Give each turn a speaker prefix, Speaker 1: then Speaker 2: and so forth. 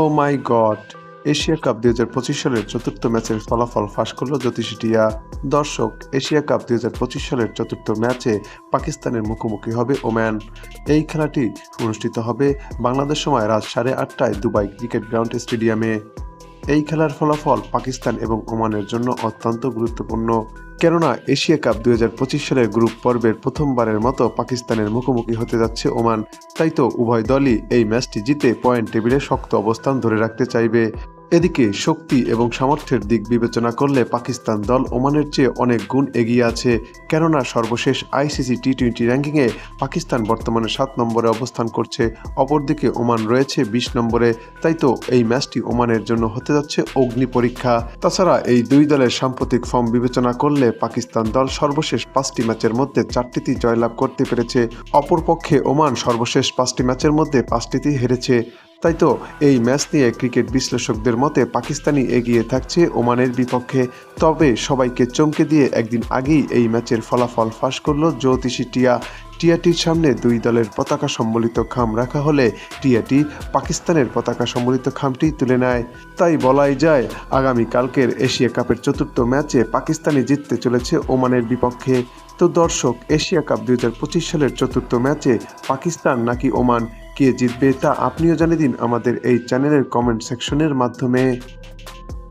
Speaker 1: O my god Asia cup দুই হাজার পঁচিশ সালের চতুর্থ ম্যাচের ফলাফল ফাঁস করল জ্যোতিষী টিয়া। দর্শক, এশিয়া কাপ দুই হাজার পঁচিশ সালের চতুর্থ ম্যাচে পাকিস্তানের মুখোমুখি হবে ওম্যান এই খেলাটি অনুষ্ঠিত হবে বাংলাদেশ সময় রাত সাড়ে আটটায় দুবাই ক্রিকেট গ্রাউন্ড স্টেডিয়ামে। এই খেলার ফলাফল পাকিস্তান এবং ওমানের জন্য অত্যন্ত গুরুত্বপূর্ণ। কেননা এশিয়া কাপ দুই হাজার পঁচিশ সালের গ্রুপ পর্বের প্রথমবারের মতো পাকিস্তানের মুখোমুখি হতে যাচ্ছে ওমান। তাই তো উভয় দলই এই ম্যাচটি জিতে পয়েন্ট টেবিলে শক্ত অবস্থান ধরে রাখতে চাইবে। এদিকে শক্তি এবং সামর্থ্যের দিক বিবেচনা করলে পাকিস্তান দল ওমানের চেয়ে অনেক গুণ এগিয়ে আছে। কেননা সর্বশেষ আইসিসি টি টোয়েন্টি র্যাঙ্কিংয়ে পাকিস্তান বর্তমানে সাত নম্বরে অবস্থান করছে। অপরদিকে ওমান রয়েছে বিশ নম্বরে। তাই তো এই ম্যাচটি ওমানের জন্য হতে যাচ্ছে অগ্নি পরীক্ষা। তাছাড়া এই দুই দলের সাম্প্রতিক ফর্ম বিবেচনা করলে পাকিস্তান দল সর্বশেষ পাঁচটি ম্যাচের মধ্যে চারটিতেই জয়লাভ করতে পেরেছে। অপরপক্ষে ওমান সর্বশেষ পাঁচটি ম্যাচের মধ্যে পাঁচটিতেই হেরেছে। তাই তো এই ম্যাচ নিয়ে ক্রিকেট বিশ্লেষকদের মতে পাকিস্তানি এগিয়ে থাকছে ওমানের বিপক্ষে। তবে সবাইকে চমকে দিয়ে একদিন আগেই এই ম্যাচের ফলাফল ফাঁস করল জ্যোতিষী টিয়া। টিয়াটির সামনে দুই দলের পতাকা সম্বলিত খাম রাখা হলে টিয়াটি পাকিস্তানের পতাকা সম্বলিত খামটি তুলে নেয়। তাই বলাই যায়, আগামী কালকের এশিয়া কাপের চতুর্থ ম্যাচে পাকিস্তানি জিততে চলেছে ওমানের বিপক্ষে। তো দর্শক, এশিয়া কাপ দুই হাজার পঁচিশ সালের চতুর্থ ম্যাচে পাকিস্তান নাকি ওমান? কে জিতবে তা আপনিও জানিয়ে দিন আমাদের এই চ্যানেলের কমেন্ট সেকশনের মাধ্যমে।